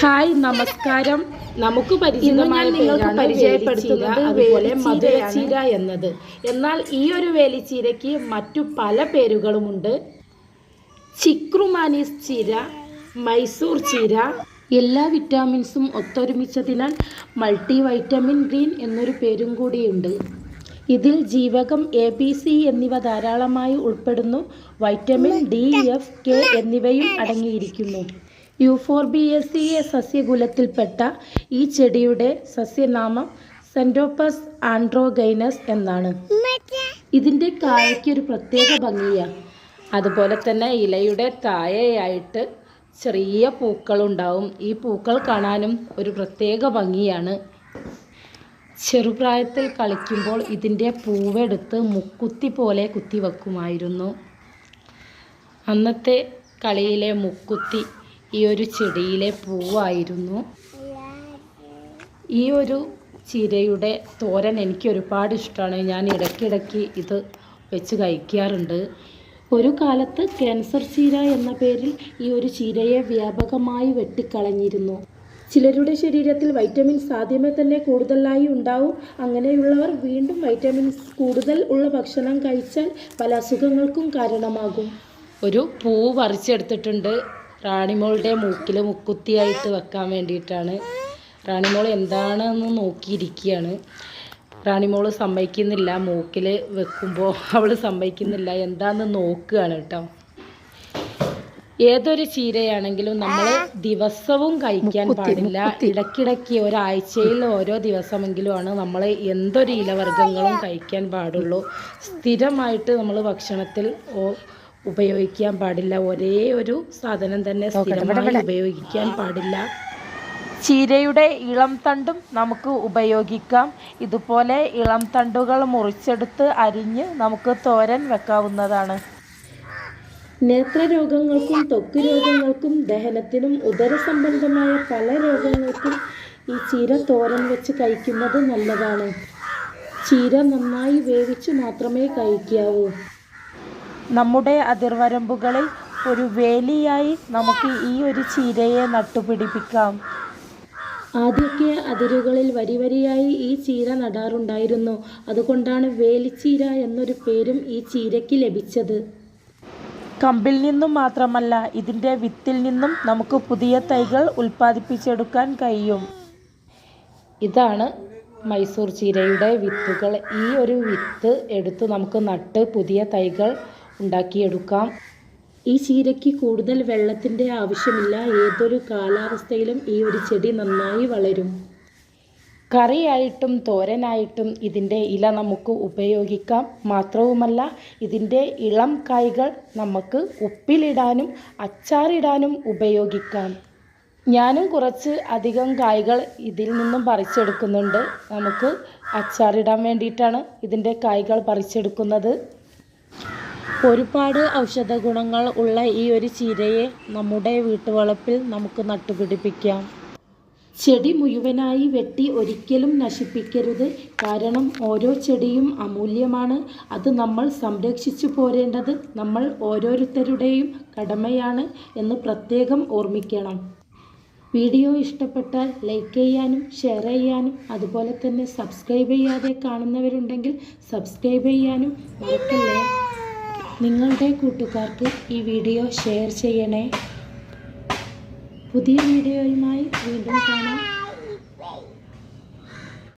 Hi നമസ്കാരം. നമുക്ക് പരിചിതമായ നിങ്ങൾക്ക് പരിചയപ്പെടുത്തുന്നത് അതുപോലെ മധുരചീര മധുരച്ചീര എന്നത്. എന്നാൽ ഈ ഒരു വേലിച്ചീരയ്ക്ക് മറ്റു പല പേരുകളുമുണ്ട്. ചിക്രുമാനീസ് ചീര മൈസൂർ ചീര. എല്ലാ വിറ്റാമിൻസും ഒത്തൊരുമിച്ചതിനാൽ മൾട്ടി വൈറ്റമിൻ ഗ്രീൻ എന്നൊരു പേരും കൂടിയുണ്ട്. ഇതിൽ ജീവകം എ ബി സി എന്നിവ ധാരാളമായി ഉൾപ്പെടുന്നു. വൈറ്റമിൻ ഡി എഫ് കെ എന്നിവയും അടങ്ങിയിരിക്കുന്നു. യൂഫോർബിയസിയെ സസ്യകുലത്തിൽപ്പെട്ട ഈ ചെടിയുടെ സസ്യനാമം സെന്റോപ്പസ് ആൻഡ്രോഗൈനസ് എന്നാണ്. ഇതിന്റെ കായയ്ക്ക് ഒരു പ്രത്യേക ഭംഗിയാണ് അതുപോലെ തന്നെ ഇലയുടെ താഴെയായിട്ട് ചെറിയ പൂക്കളുണ്ടാവും. ഈ പൂക്കൾ കാണാനും ഒരു പ്രത്യേക ഭംഗിയാണ്. ചെറുപ്രായത്തിൽ കളിക്കുമ്പോൾ ഇതിന്റെ പൂവെടുത്ത് മുക്കുത്തി പോലെ കുത്തി വെക്കുമായിരുന്നു. അന്നത്തെ കളിയിലെ മുക്കുത്തി ഈ ഒരു ചെടിയിലെ പൂവായിരുന്നു. ഈ ഒരു ചീരയുടെ തോരൻ എനിക്ക് ഒരുപാട് ഇഷ്ടമാണ് ഞാൻ ഇടയ്ക്കിടയ്ക്ക് ഇത് വെച്ച് കഴിക്കാറുണ്ട്. ഒരു കാലത്ത് ക്യാൻസർ ചീര എന്ന പേരിൽ ഈ ഒരു ചീരയെ വ്യാപകമായി വെട്ടിക്കളഞ്ഞിരുന്നു. ചിലരുടെ ശരീരത്തിൽ വൈറ്റമിൻസ് ആദ്യമേ തന്നെ കൂടുതലായി ഉണ്ടാവും. അങ്ങനെയുള്ളവർ വീണ്ടും വൈറ്റമിൻസ് കൂടുതൽ ഉള്ള ഭക്ഷണം കഴിച്ചാൽ പല അസുഖങ്ങൾക്കും കാരണമാകും. ഒരു പൂ പറിച്ചെടുത്തിട്ടുണ്ട്. റാണിമോളുടെ മൂക്കിൽ മുക്കുത്തിയായിട്ട് വെക്കാൻ വേണ്ടിയിട്ടാണ്. റാണിമോൾ എന്താണെന്ന് നോക്കിയിരിക്കുകയാണ്. റാണിമോൾ സമ്മതിക്കുന്നില്ല. മൂക്കിൽ വെക്കുമ്പോൾ അവൾ സമ്മതിക്കുന്നില്ല. എന്താണെന്ന് നോക്കുകയാണ് കേട്ടോ. ഏതൊരു ചീരയാണെങ്കിലും നമ്മൾ ദിവസവും കഴിക്കാൻ പാടില്ല. ഇടയ്ക്കിടയ്ക്ക് ഒരാഴ്ചയിൽ ഓരോ ദിവസമെങ്കിലുമാണ് നമ്മൾ എന്തൊരു ഇലവർഗങ്ങളും കഴിക്കാൻ പാടുള്ളൂ. സ്ഥിരമായിട്ട് നമ്മൾ ഭക്ഷണത്തിൽ ഓ- ഉപയോഗിക്കാൻ പാടില്ല. ഒരേ ഒരു സാധനം തന്നെ സ്ഥിരമായി ഉപയോഗിക്കാൻ പാടില്ല. ചീരയുടെ ഇളം തണ്ടും നമുക്ക് ഉപയോഗിക്കാം. ഇതുപോലെ ഇളം തണ്ടുകൾ മുറിച്ചെടുത്ത് അരിഞ്ഞ് നമുക്ക് തോരൻ വെക്കാവുന്നതാണ്. നേത്രരോഗങ്ങൾക്കും ത്വക്ക് രോഗങ്ങൾക്കും ദഹനത്തിനും ഉദര സംബന്ധമായ പല രോഗങ്ങൾക്കും ഈ ചീര തോരൻ വെച്ച് കഴിക്കുന്നത് നല്ലതാണ്. ചീര നന്നായി വേവിച്ച് മാത്രമേ കഴിക്കാവൂ. നമ്മുടെ അതിർവരമ്പുകളിൽ ഒരു വേലിയായി നമുക്ക് ഈ ഒരു ചീരയെ നട്ടുപിടിപ്പിക്കാം. ആദ്യമൊക്കെ അതിരുകളിൽ വരി വരിയായി ഈ ചീര നടാറുണ്ടായിരുന്നു. അതുകൊണ്ടാണ് വേലിച്ചീര എന്നൊരു പേരും ഈ ചീരയ്ക്ക് ലഭിച്ചത്. കമ്പിൽ നിന്നും മാത്രമല്ല ഇതിന്റെ വിത്തിൽ നിന്നും നമുക്ക് പുതിയ തൈകൾ ഉൽപ്പാദിപ്പിച്ചെടുക്കാൻ കഴിയും. ഇതാണ് മൈസൂർ ചീരയുടെ വിത്തുകൾ. ഈ ഒരു വിത്ത് എടുത്ത് നമുക്ക് നട്ട് പുതിയ തൈകൾ ഉണ്ടാക്കിയെടുക്കാം. ഈ ചീരയ്ക്ക് കൂടുതൽ വെള്ളത്തിന്റെ ആവശ്യമില്ല. ഏതൊരു കാലാവസ്ഥയിലും ഈ ഒരു ചെടി നന്നായി വളരും. കറിയായിട്ടും തോരനായിട്ടും ഇതിന്റെ ഇല നമുക്ക് ഉപയോഗിക്കാം. മാത്രവുമല്ല ഇതിന്റെ ഇളം കായ്കൾ നമുക്ക് ഉപ്പിലിടാനും അച്ചാറിടാനും ഉപയോഗിക്കാം. ഞാനും കുറച്ച് അധികം കായ്കൾ ഇതിൽ നിന്നും പറിച്ചെടുക്കുന്നുണ്ട്. നമുക്ക് അച്ചാറിടാൻ വേണ്ടിയിട്ടാണ് ഇതിന്റെ കായ്കൾ പറിച്ചെടുക്കുന്നത്. ഒരുപാട് ഔഷധ ഗുണങ്ങൾ ഉള്ള ഈ ഒരു ചീരയെ നമ്മുടെ വീട്ടുവളപ്പിൽ നമുക്ക് നട്ടുപിടിപ്പിക്കാം. ചെടി മുഴുവനായി വെട്ടി ഒരിക്കലും നശിപ്പിക്കരുത്. കാരണം ഓരോ ചെടിയും അമൂല്യമാണ്. അത് നമ്മൾ സംരക്ഷിച്ചു പോരേണ്ടത് നമ്മൾ ഓരോരുത്തരുടെയും കടമയാണ് എന്ന് പ്രത്യേകം ഓർമ്മിക്കണം. വീഡിയോ ഇഷ്ടപ്പെട്ടാൽ ലൈക്ക് ചെയ്യാനും ഷെയർ ചെയ്യാനും അതുപോലെ തന്നെ സബ്സ്ക്രൈബ് ചെയ്യാതെ കാണുന്നവരുണ്ടെങ്കിൽ സബ്സ്ക്രൈബ് ചെയ്യാനും മറക്കല്ലേ? നിങ്ങളുടെ കൂട്ടുകാർക്ക് ഈ വീഡിയോ ഷെയർ ചെയ്യണേ. പുതിയ വീഡിയോയുമായി വീണ്ടും കാണാം.